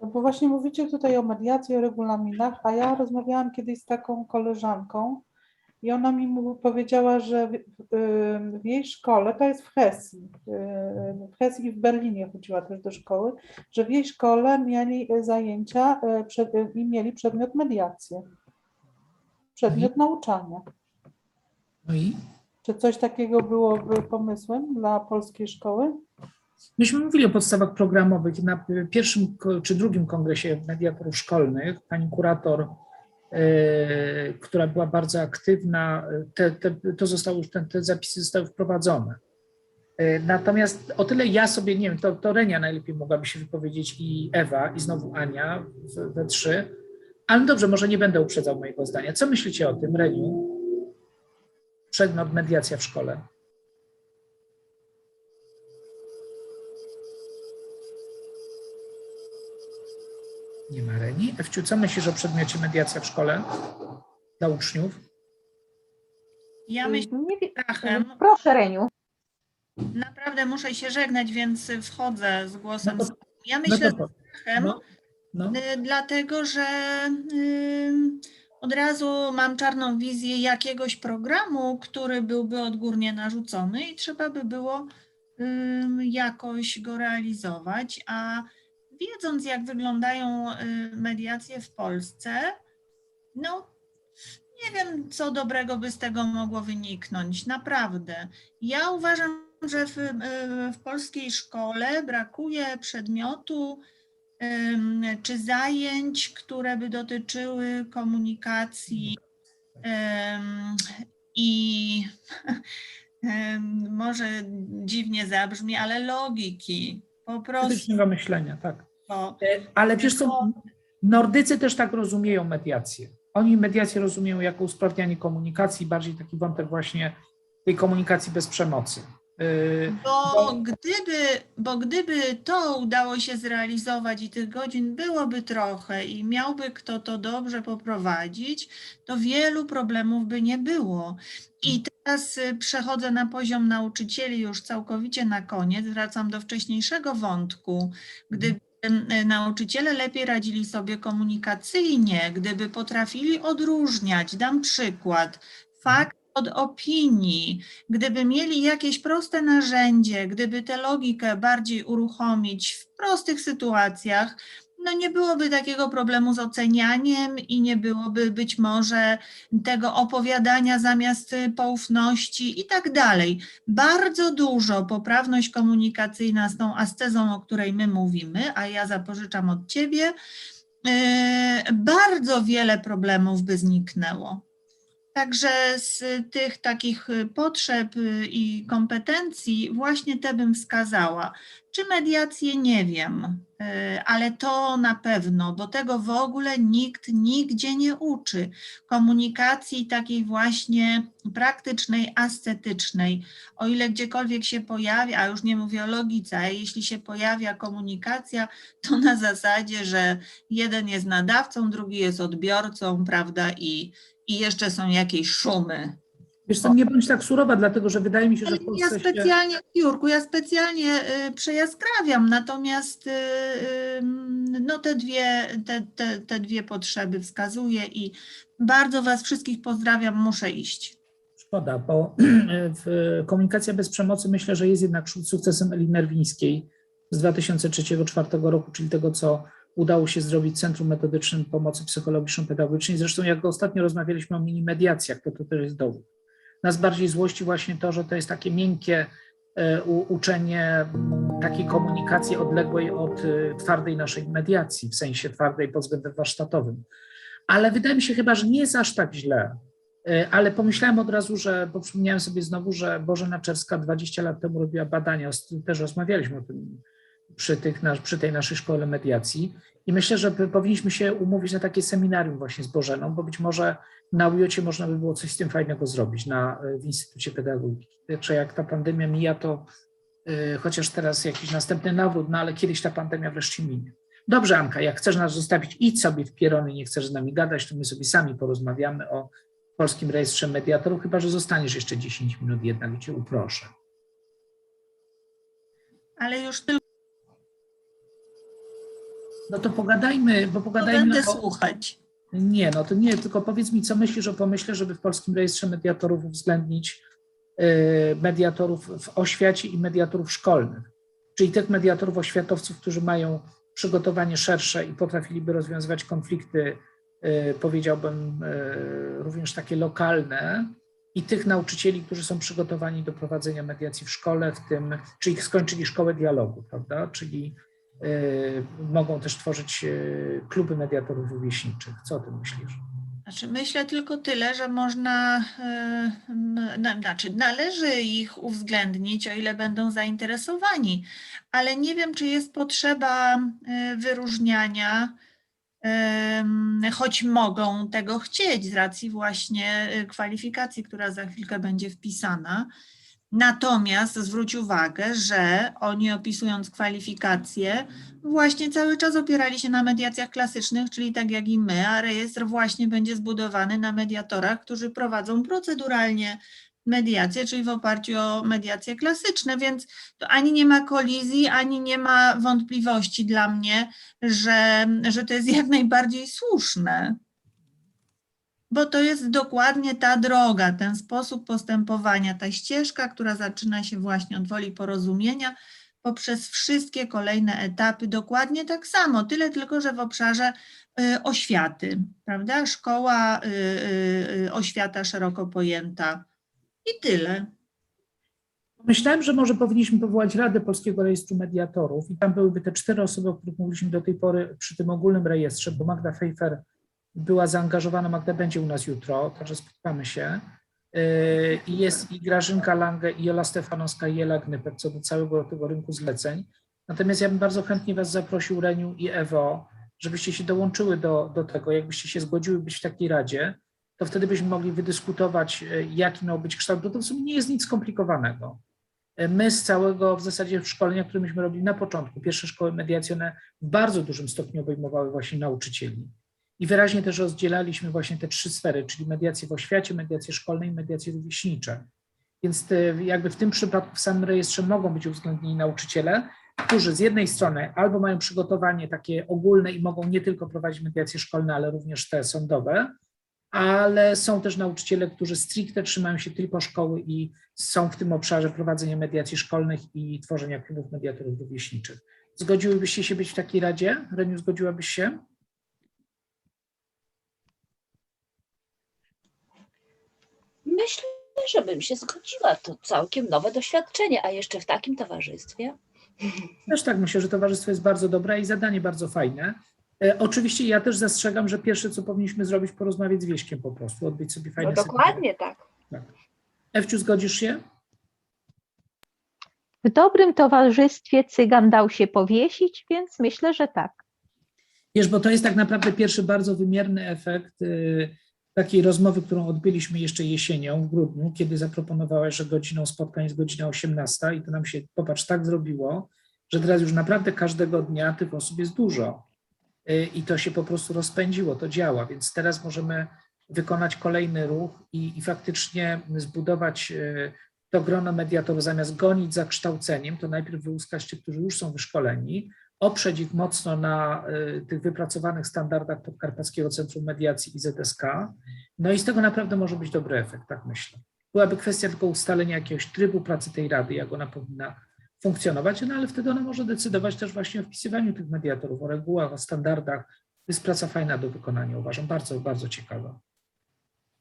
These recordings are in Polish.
No bo właśnie mówicie tutaj o mediacji, o regulaminach, a ja rozmawiałam kiedyś z taką koleżanką i ona mi powiedziała, że w, w- jej szkole, to jest w Hesji, yy, w Hesji i w Berlinie chodziła też do szkoły, że w jej szkole mieli zajęcia e, przed, i mieli przedmiot mediacji, przedmiot nauczania. No i Czy coś takiego byłoby pomysłem dla polskiej szkoły? myśmy mówili o podstawach programowych. Na pierwszym czy drugim kongresie mediatorów szkolnych pani kurator, e, która była bardzo aktywna, te, te, to zostało te, te zapisy zostały wprowadzone. E, Natomiast o tyle ja sobie, nie wiem, to, to Renia najlepiej mogłaby się wypowiedzieć i Ewa, i znowu Ania we trzy. Ale dobrze, może nie będę uprzedzał mojego zdania. Co myślicie o tym, Reniu? Przedmiot mediacja w szkole. Nie ma Reni. Ewciu, co myślisz o przedmiocie mediacja w szkole dla uczniów? Ja myślę Nie wiem. strachem. Proszę, Reniu. Naprawdę muszę się żegnać, więc wchodzę z głosem. No to- ja No myślę to, strachem, no, no. y, dlatego że y, od razu mam czarną wizję jakiegoś programu, który byłby odgórnie narzucony i trzeba by było jakoś go realizować, a wiedząc jak wyglądają y, mediacje w Polsce, no nie wiem, co dobrego by z tego mogło wyniknąć, naprawdę. Ja uważam, że w, y, w polskiej szkole brakuje przedmiotu czy zajęć, które by dotyczyły komunikacji i może dziwnie zabrzmi, ale logiki. Po prostu. Krytycznego myślenia, tak. bo- Ale wiesz co, Nordycy też tak rozumieją mediację. Oni mediację rozumieją jako usprawnianie komunikacji, bardziej taki wątek właśnie tej komunikacji bez przemocy. Bo Bo- gdyby, bo gdyby to udało się zrealizować i tych godzin byłoby trochę i miałby kto to dobrze poprowadzić, to wielu problemów by nie było. I teraz y, przechodzę na poziom nauczycieli już całkowicie na koniec, wracam do wcześniejszego wątku. Gdyby y, nauczyciele lepiej radzili sobie komunikacyjnie, gdyby potrafili odróżniać, dam przykład, fakt od opinii, gdyby mieli jakieś proste narzędzie, gdyby tę logikę bardziej uruchomić w prostych sytuacjach, no nie byłoby takiego problemu z ocenianiem i nie byłoby być może tego opowiadania zamiast poufności i tak dalej. Bardzo dużo poprawność komunikacyjna z tą ascezą, o której my mówimy, a ja zapożyczam od ciebie, yy, bardzo wiele problemów by zniknęło. Także z tych takich y, potrzeb y, i kompetencji właśnie te bym wskazała. Czy mediację nie wiem, y, ale to na pewno, bo tego w ogóle nikt nigdzie nie uczy. Komunikacji takiej właśnie praktycznej, ascetycznej. O ile gdziekolwiek się pojawia, a już nie mówię o logice, a jeśli się pojawia komunikacja, to na zasadzie, że jeden jest nadawcą, drugi jest odbiorcą, prawda, i i jeszcze są jakieś szumy. wiesz co, nie bądź tak surowa, dlatego że wydaje mi się, że w ja Polsce się... specjalnie, Jurku, ja specjalnie y, przejaskrawiam, natomiast y, y, no te dwie, te, te, te dwie potrzeby wskazuję i bardzo Was wszystkich pozdrawiam, muszę iść. Szkoda, bo w komunikacja bez przemocy myślę, że jest jednak sukcesem Eli Nerwińskiej z 2003-2004 roku, czyli tego, co udało się zrobić Centrum Metodycznym Pomocy Psychologiczno-Pedagogicznej. Zresztą jak ostatnio rozmawialiśmy o mini mediacjach, to to też jest dowód. Nas bardziej złości właśnie to, że to jest takie miękkie e, uczenie takiej komunikacji odległej od e, twardej naszej mediacji, w sensie twardej pod względem warsztatowym. Ale wydaje mi się chyba, że nie jest aż tak źle. E, Ale pomyślałem od razu, że, bo przypomniałem sobie znowu, że Bożena Czerska 20 lat temu robiła badania, też rozmawialiśmy o tym przy, tych, przy tej naszej szkole mediacji i myślę, że powinniśmy się umówić na takie seminarium właśnie z Bożeną, bo być może na UJOcie można by było coś z tym fajnego zrobić na, w Instytucie Pedagogiki. Także jak ta pandemia mija, to y, chociaż teraz jakiś następny nawrót, no ale kiedyś ta pandemia wreszcie minie. Dobrze, Anka, jak chcesz nas zostawić, idź sobie w pierony, nie chcesz z nami gadać, to my sobie sami porozmawiamy o Polskim Rejestrze Mediatorów, chyba że zostaniesz jeszcze 10 minut jednak, cię uproszę. ale już tylko No to pogadajmy, bo pogadajmy. będę o- słuchać. Nie, no to nie, tylko powiedz mi, co myślisz o pomyśle, żeby w Polskim Rejestrze Mediatorów uwzględnić y, mediatorów w oświacie i mediatorów szkolnych, czyli tych mediatorów oświatowców, którzy mają przygotowanie szersze i potrafiliby rozwiązywać konflikty, y, powiedziałbym, y, również takie lokalne, i tych nauczycieli, którzy są przygotowani do prowadzenia mediacji w szkole, w tym, czyli skończyli szkołę dialogu, prawda? Czyli mogą też tworzyć y, kluby mediatorów rówieśniczych. Co o tym myślisz? Znaczy, myślę tylko tyle, że można, na, znaczy należy ich uwzględnić, o ile będą zainteresowani, ale nie wiem, czy jest potrzeba wyróżniania, choć mogą tego chcieć z racji właśnie kwalifikacji, która za chwilkę będzie wpisana. Natomiast zwróć uwagę, że oni opisując kwalifikacje, właśnie cały czas opierali się na mediacjach klasycznych, czyli tak jak i my, a rejestr właśnie będzie zbudowany na mediatorach, którzy prowadzą proceduralnie mediację, czyli w oparciu o mediacje klasyczne, więc to ani nie ma kolizji, ani nie ma wątpliwości dla mnie, że, że to jest jak najbardziej słuszne. Bo to jest dokładnie ta droga, ten sposób postępowania, ta ścieżka, która zaczyna się właśnie od woli porozumienia, poprzez wszystkie kolejne etapy dokładnie tak samo, tyle tylko, że w obszarze y, oświaty, prawda? Szkoła, y, y, oświata szeroko pojęta i tyle. Myślałem, że może powinniśmy powołać Radę Polskiego Rejestru Mediatorów i tam byłyby te cztery osoby, o których mówiliśmy do tej pory przy tym ogólnym rejestrze, bo Magda Fejfer była zaangażowana, Magda będzie u nas jutro, także spotkamy się. I jest i Grażynka Lange, i Jola Stefanowska, i Ela Gnypek, co do całego tego rynku zleceń. Natomiast ja bym bardzo chętnie Was zaprosił, Reniu i Ewo, żebyście się dołączyły do, do tego, jakbyście się zgodziły być w takiej radzie, to wtedy byśmy mogli wydyskutować, yy, jaki miał być kształt, to w sumie nie jest nic skomplikowanego. My z całego w zasadzie szkolenia, które myśmy robili na początku, pierwsze szkoły mediacji, one w bardzo dużym stopniu obejmowały właśnie nauczycieli. I wyraźnie też rozdzielaliśmy właśnie te trzy sfery, czyli mediacje w oświacie, mediacje szkolne i mediacje rówieśnicze. Więc jakby w tym przypadku w samym rejestrze mogą być uwzględnieni nauczyciele, którzy z jednej strony albo mają przygotowanie takie ogólne i mogą nie tylko prowadzić mediacje szkolne, ale również te sądowe, ale są też nauczyciele, którzy stricte trzymają się tylko szkoły i są w tym obszarze prowadzenia mediacji szkolnych i tworzenia klubów mediatorów rówieśniczych. Zgodziłybyście się być w takiej radzie? Reniu, zgodziłabyś się? Myślę, że bym się zgodziła. To całkiem nowe doświadczenie, a jeszcze w takim towarzystwie. Też tak myślę, że towarzystwo jest bardzo dobre i zadanie bardzo fajne. E, oczywiście ja też zastrzegam, że pierwsze, co powinniśmy zrobić, porozmawiać z Wieśkiem po prostu, odbyć sobie fajne No dokładnie tak. seminarium. Ewciu, zgodzisz się? W dobrym towarzystwie cygan dał się powiesić, więc myślę, że tak. Wiesz, bo to jest tak naprawdę pierwszy bardzo wymierny efekt y, takiej rozmowy, którą odbyliśmy jeszcze jesienią, w grudniu, kiedy zaproponowałeś, że godziną spotkań jest godzina 18 i to nam się, popatrz, tak zrobiło, że teraz już naprawdę każdego dnia tych osób jest dużo. Y, i to się po prostu rozpędziło, to działa, więc teraz możemy wykonać kolejny ruch i, i faktycznie zbudować y, to grono mediatorów, zamiast gonić za kształceniem, to najpierw wyłuskać tych, którzy już są wyszkoleni, oprzeć ich mocno na y, tych wypracowanych standardach Podkarpackiego Centrum Mediacji i ZSK. No i z tego naprawdę może być dobry efekt, tak myślę. Byłaby kwestia tylko ustalenia jakiegoś trybu pracy tej rady, jak ona powinna funkcjonować, no ale wtedy ona może decydować też właśnie o wpisywaniu tych mediatorów, o regułach, o standardach. To jest praca fajna do wykonania, uważam, bardzo, bardzo ciekawa.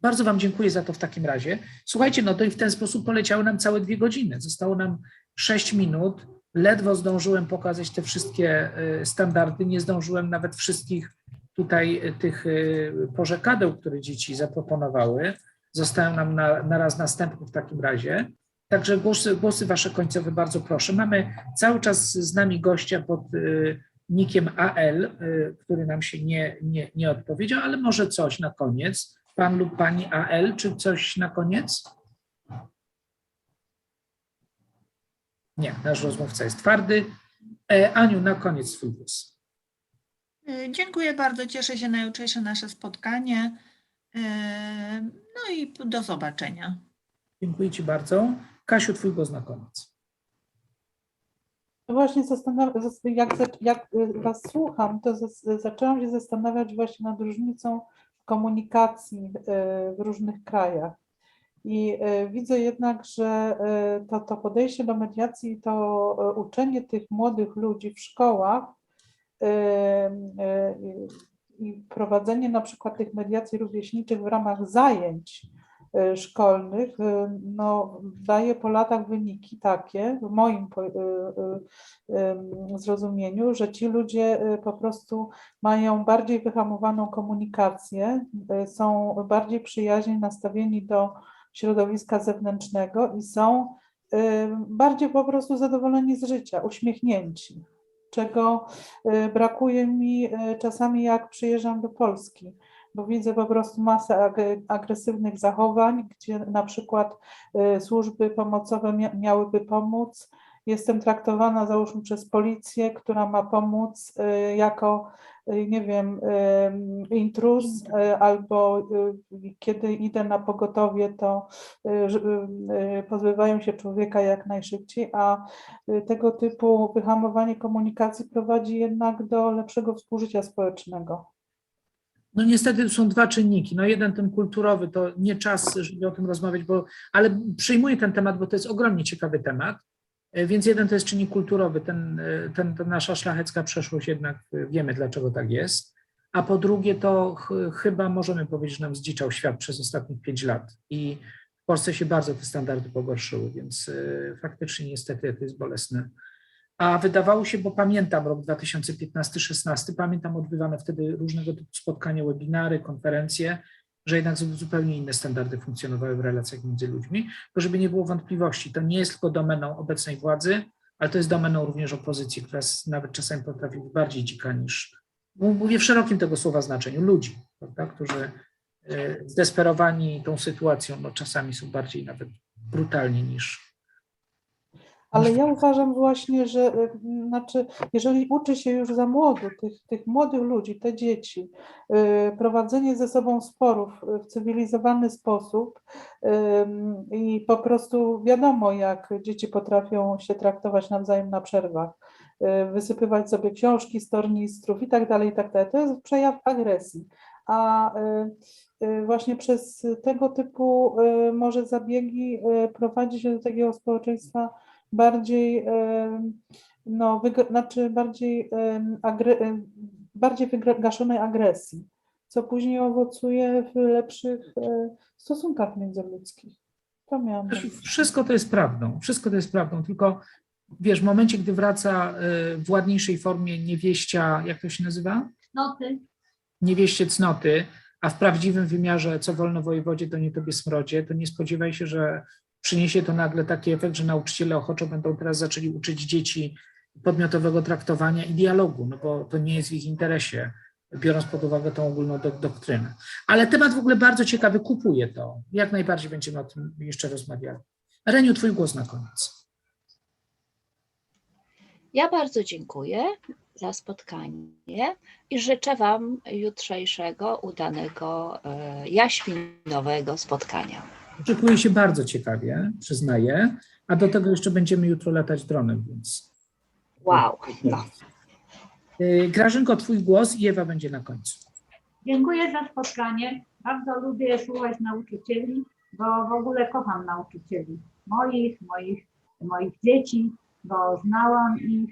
Bardzo Wam dziękuję za to w takim razie. Słuchajcie, no to i w ten sposób poleciały nam całe dwie godziny. Zostało nam sześć minut. Ledwo zdążyłem pokazać te wszystkie y, standardy. Nie zdążyłem nawet wszystkich tutaj y, tych y, porzekadeł, które dzieci zaproponowały. Zostają nam na, na raz następny w takim razie. Także głosy, głosy Wasze końcowe bardzo proszę. Mamy cały czas z nami gościa pod nikiem AL, który nam się nie, nie, nie odpowiedział, ale może coś na koniec. Pan lub pani AL, czy coś na koniec? Nie, nasz rozmówca jest twardy. E, Aniu, na koniec swój głos. Y, Dziękuję bardzo, cieszę się na jutrzejsze nasze spotkanie. Y, No i do zobaczenia. Dziękuję Ci bardzo. Kasiu, twój głos na koniec. Właśnie zastanawiam, zas- jak, jak y, Was słucham, to zaczęłam się zastanawiać właśnie nad różnicą komunikacji y, w różnych krajach. I y, widzę jednak, że y, to, to podejście do mediacji, to y, uczenie tych młodych ludzi w szkołach i prowadzenie na przykład tych mediacji rówieśniczych w ramach zajęć szkolnych, no, daje po latach wyniki takie, w moim zrozumieniu, że ci ludzie po prostu mają bardziej wyhamowaną komunikację, są bardziej przyjaźnie nastawieni do środowiska zewnętrznego i są y, bardziej po prostu zadowoleni z życia, uśmiechnięci, czego y, brakuje mi y, czasami jak przyjeżdżam do Polski, bo widzę po prostu masę ag- agresywnych zachowań, gdzie na przykład służby pomocowe mia- miałyby pomóc. Jestem traktowana załóżmy przez policję, która ma pomóc y, jako, y, nie wiem, y, intruz, albo kiedy idę na pogotowie, to pozbywają się człowieka jak najszybciej, a tego typu wyhamowanie komunikacji prowadzi jednak do lepszego współżycia społecznego. No niestety są dwa czynniki. No jeden ten kulturowy, to nie czas, żeby o tym rozmawiać, bo, ale przyjmuję ten temat, bo to jest ogromnie ciekawy temat. E, Więc jeden to jest czynnik kulturowy, ten, e, ten, ta nasza szlachecka przeszłość jednak e, wiemy, dlaczego tak jest. A po drugie to ch, chyba możemy powiedzieć, że nam zdziczał świat przez ostatnich pięć lat i w Polsce się bardzo te standardy pogorszyły, więc e, faktycznie niestety to jest bolesne. A wydawało się, bo pamiętam rok 2015-16, pamiętam odbywane wtedy różnego typu spotkania, webinary, konferencje, że jednak zu- zupełnie inne standardy funkcjonowały w relacjach między ludźmi. Tylko żeby nie było wątpliwości, to nie jest tylko domeną obecnej władzy, ale to jest domeną również opozycji, która nawet czasami potrafi być bardziej dzika niż, mów- mówię w szerokim tego słowa znaczeniu, ludzi, prawda, którzy e, zdesperowani tą sytuacją, no czasami są bardziej nawet brutalni niż, Ale ja uważam właśnie, że y, znaczy, jeżeli uczy się już za młodu tych, tych młodych ludzi, te dzieci, y, prowadzenie ze sobą sporów w cywilizowany sposób i po prostu wiadomo, jak dzieci potrafią się traktować nawzajem na przerwach, y, wysypywać sobie książki z tornistrów i tak dalej, i tak dalej. To jest przejaw agresji. A właśnie przez tego typu może zabiegi prowadzi się do takiego społeczeństwa bardziej, em, no, znaczy bardziej, em, agre, em, bardziej wygaszonej agresji, co później owocuje w lepszych e, stosunkach międzyludzkich. To miałam. Wszystko to jest prawdą, wszystko to jest prawdą, tylko wiesz, w momencie, gdy wraca w ładniejszej formie niewieścia, jak to się nazywa? Noty. Niewieście cnoty, a w prawdziwym wymiarze, co wolno wojewodzie, to nie tobie smrodzie, to nie spodziewaj się, że przyniesie to nagle taki efekt, że nauczyciele ochoczo będą teraz zaczęli uczyć dzieci podmiotowego traktowania i dialogu, no bo to nie jest w ich interesie, biorąc pod uwagę tą ogólną dok- doktrynę. Ale temat w ogóle bardzo ciekawy, kupuję to. Jak najbardziej będziemy o tym jeszcze rozmawiali. Reniu, twój głos na koniec. Ja bardzo dziękuję za spotkanie i życzę Wam jutrzejszego, udanego, e, jaśminowego spotkania. Oczekuję się bardzo ciekawie, przyznaję, a do tego jeszcze będziemy jutro latać dronem, więc. Wow. No. Y, Grażynko, twój głos i Ewa będzie na końcu. Dziękuję za spotkanie. Bardzo lubię słuchać nauczycieli, bo w ogóle kocham nauczycieli. Moich, moich, moich dzieci, bo znałam ich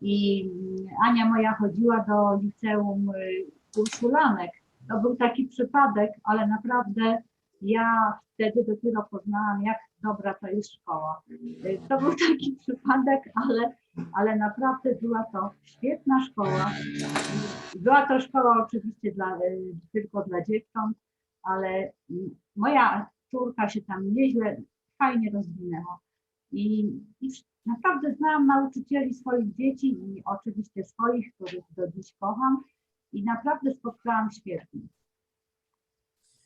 i mm, Ania moja chodziła do liceum y, Urszulanek. To był taki przypadek, ale naprawdę ja wtedy dopiero poznałam, jak dobra to jest szkoła. To był taki przypadek, ale, ale naprawdę była to świetna szkoła. Była to szkoła oczywiście dla, tylko dla dziewcząt, ale moja córka się tam nieźle, fajnie rozwinęła. I, i naprawdę znałam nauczycieli swoich dzieci i oczywiście swoich, których do dziś kocham i naprawdę spotkałam świetnie.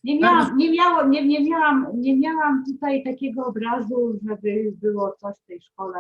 Nie miałam, nie, miało, nie, nie, miałam, nie miałam tutaj takiego obrazu, żeby było coś w tej szkole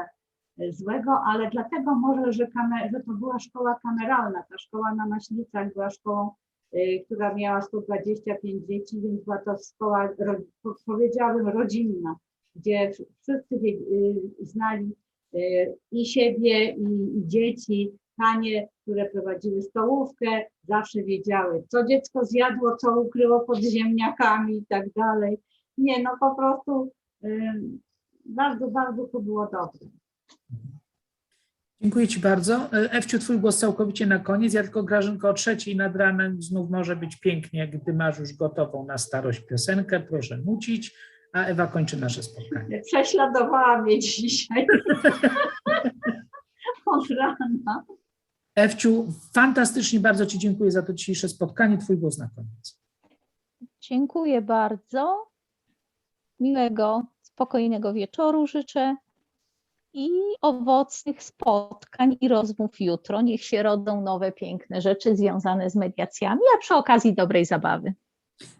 e, złego, ale dlatego może, że, kamer, że to była szkoła kameralna. Ta szkoła na Maślicach była szkołą, y, która miała 125 dzieci, więc była to szkoła, ro, po- powiedziałabym, rodzinna, gdzie wszyscy y, znali y, i siebie, i, i dzieci. Panie, które prowadziły stołówkę, zawsze wiedziały, co dziecko zjadło, co ukryło pod ziemniakami i tak dalej. Nie, no po prostu ym, bardzo, bardzo to było dobre. Dziękuję Ci bardzo. Ewciu, Twój głos całkowicie na koniec. Ja tylko Grażynko o trzeciej nad ranem znów może być pięknie, gdy masz już gotową na starość piosenkę. Proszę nucić, a Ewa kończy nasze spotkanie. Prześladowała mnie dzisiaj. Od rana. Ewciu, fantastycznie bardzo Ci dziękuję za to dzisiejsze spotkanie. Twój głos na koniec. Dziękuję bardzo. Miłego, spokojnego wieczoru życzę i owocnych spotkań i rozmów jutro. Niech się rodzą nowe, piękne rzeczy związane z mediacjami, a przy okazji dobrej zabawy.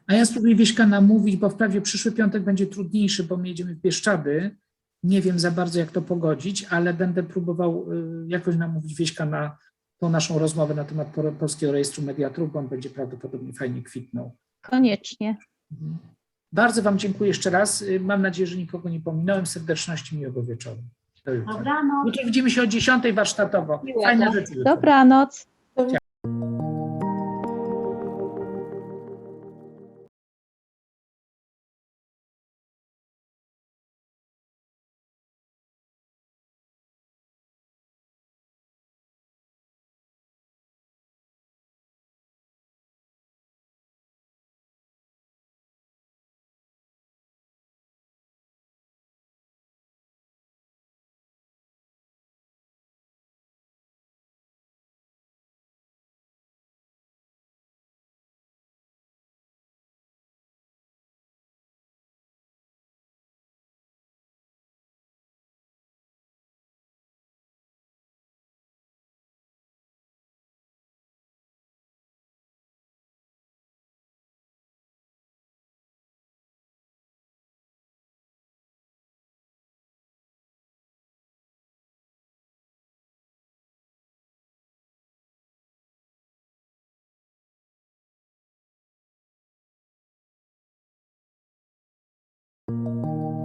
A ja spróbuję Wieśka namówić, bo wprawdzie przyszły piątek będzie trudniejszy, bo my jedziemy w Bieszczady. Nie wiem za bardzo, jak to pogodzić, ale będę próbował y, jakoś namówić Wieśka na tą naszą rozmowę na temat Pol- Polskiego Rejestru Mediatorów, bo on będzie prawdopodobnie fajnie kwitnął. Koniecznie. Mhm. Bardzo Wam dziękuję jeszcze raz. Y, Mam nadzieję, że nikogo nie pominąłem. Serdeczności, miłego wieczoru. Do jutra. Dobranoc. Widzimy się o 10 warsztatowo. Fajne rzeczy. Dobranoc. you